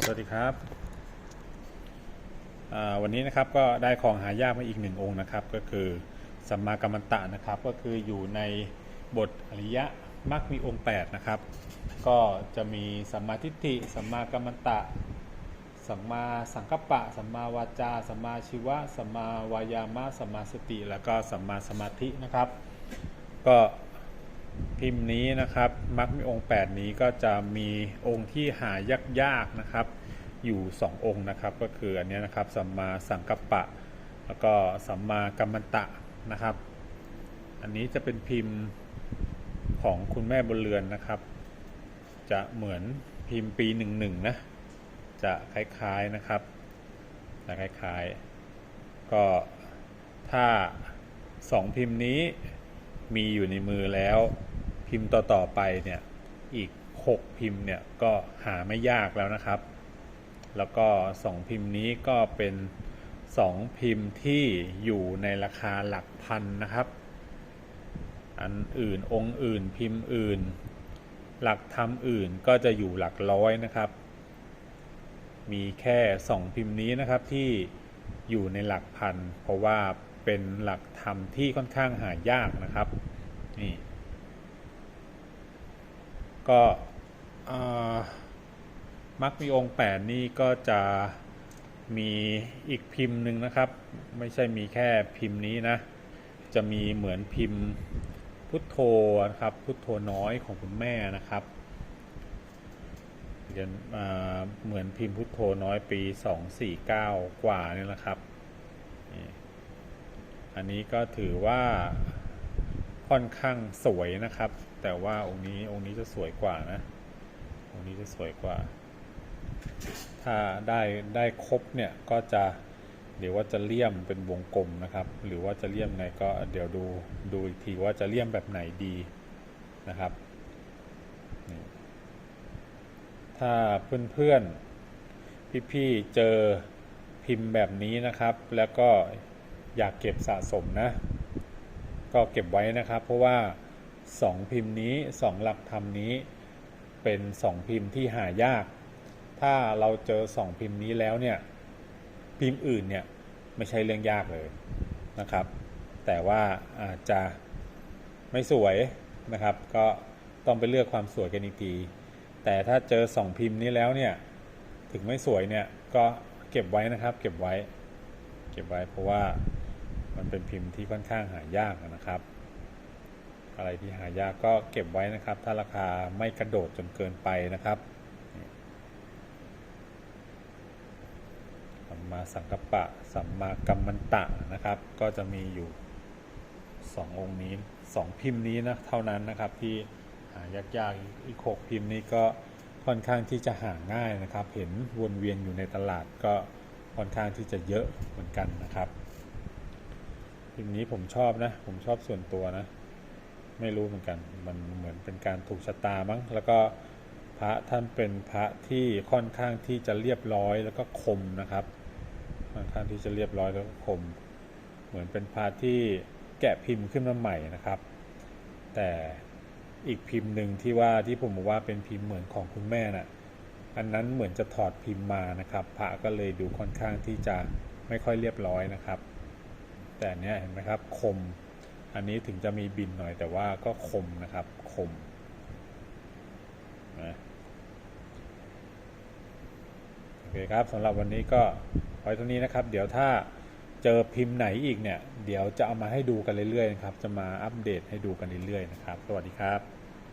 สวัสดีครับวันนี้นะครับก็ได้ของหายากมาอีกหนึ่งองค์นะครับ ก็คือสัมมากัมมันตะนะครับ ก็คืออยู่ในบทอริยะมรรคมีองค์8นะครับ ก็จะมีสัมมาทิฏฐิสัมมากัมมันตะ สัมมาสังกัปปะ สัมมาวาจา สัมมาชีวะ สัมมาวายามะ สัมมาสติ แล้วก็สัมมาสมาธินะครับ ก็ พิมพ์นี้นะครับมักมีองค์ 8 นี้ก็จะมีองค์ที่หายากๆนะครับ อยู่ 2 องค์นะครับ ก็คืออันนี้นะครับสัมมาสังกัปปะ แล้วก็สัมมากัมมันตะนะครับ อันนี้จะเป็นพิมพ์ของคุณแม่บนเรือนนะครับ จะเหมือนพิมพ์ปีหนึ่งหนึ่งนะจะคล้ายๆนะครับจะคล้ายๆ ก็ถ้าสองพิมพ์นี้ มีอยู่ในมือแล้ว พิมพ์ต่อๆไปเนี่ยอีก 6 พิมพ์เนี่ยก็หาไม่ยากแล้วนะครับ แล้วก็สองพิมพ์นี้ก็เป็นสองพิมพ์ที่อยู่ในราคาหลักพันนะครับ อันอื่นองค์อื่นพิมพ์อื่น หลักธรรมอื่นก็จะอยู่หลักร้อยนะครับ มีแค่สองพิมพ์นี้นะครับที่อยู่ในหลักพัน เพราะว่าเป็นหลักธรรมที่ค่อนข้างหายากนะครับ นี่ก็มักมีองค์แปดนี่ก็จะมีอีกพิมพ์หนึ่งนะครับ ไม่ใช่มีแค่พิมพ์นี้นะ จะมีเหมือนพิมพ์พุทโธนะครับพุทโธน้อยของคุณแม่นะครับเรียนอ่าเหมือนพิมพ์พุทโธน้อยปี 249 กว่านี่แหละครับ อันนี้ก็ถือว่า ค่อนข้างสวยนะครับ แต่ว่าองค์นี้องค์นี้จะสวยกว่านะ องค์นี้จะสวยกว่า ถ้าได้ได้ครบเนี่ยก็จะเดี๋ยวว่าจะเลี่ยมเป็นวงกลมนะครับ หรือว่าจะเลี่ยมไงก็เดี๋ยวดูดูอีกทีว่าจะเลี่ยมแบบไหนดีนะครับถ้าเพื่อนๆพี่ๆเจอพิมพ์แบบนี้นะครับ แล้วก็อยากเก็บสะสมนะ ก็เก็บไว้นะครับ เพราะว่า 2 พิมพ์นี้ 2 หลักธรรมนี้เป็น 2 พิมพ์ที่หายาก ถ้าเราเจอ 2 พิมพ์นี้แล้วเนี่ยพิมพ์อื่นเนี่ยไม่ใช่เรื่องยากเลยนะครับ แต่ว่าอาจจะไม่สวยนะครับ ก็ต้องไปเลือกความสวยกันอีกทีแต่ถ้าเจอ 2 พิมพ์นี้แล้วเนี่ยถึงไม่สวยเนี่ยก็เก็บไว้นะครับ เก็บไว้ เก็บไว้เพราะว่า มันเป็นพิมพ์ที่ค่อนข้างหายากนะครับ อะไรที่หายากก็เก็บไว้นะครับ ถ้าราคาไม่กระโดดจนเกินไปนะครับสัมมาสังกัปปะสัมมากัมมันตะนะครับ ก็จะมีอยู่สององค์นี้สองพิมพ์นี้นะเท่านั้นนะครับที่หายากๆอีกหกพิมพ์นี้ก็ค่อนข้างที่จะหาง่ายนะครับ เห็นวนเวียนอยู่ในตลาดก็ค่อนข้างที่จะเยอะเหมือนกันนะครับ พิมนี้ผมชอบนะ ผมชอบส่วนตัวนะ ไม่รู้เหมือนกัน มันเหมือนเป็นการถูกชะตามั้ง แล้วก็พระท่านเป็นพระที่ค่อนข้างที่จะเรียบร้อยแล้วก็คมนะครับ ค่อนข้างที่จะเรียบร้อยแล้วก็คม เหมือนเป็นพระที่แกะพิมพ์ขึ้นมาใหม่นะครับ แต่อีกพิมพ์หนึ่งที่ว่าที่ผมบอกว่าเป็นพิมพ์เหมือนของคุณแม่น่ะ อันนั้นเหมือนจะถอดพิมพ์มานะครับ พระก็เลยดูค่อนข้างที่จะไม่ค่อยเรียบร้อยนะครับ แต่เนี้ยเห็นไหมครับคม อันนี้ถึงจะมีบินหน่อยแต่ว่าก็คมนะครับคมนะโอเคครับสำหรับวันนี้ก็ไว้เท่านี้นะครับ เดี๋ยวถ้าเจอพิมพ์ไหนอีกเนี่ย เดี๋ยวจะเอามาให้ดูกันเรื่อยๆนะครับ จะมาอัปเดตให้ดูกันเรื่อยๆนะครับ สวัสดีครับ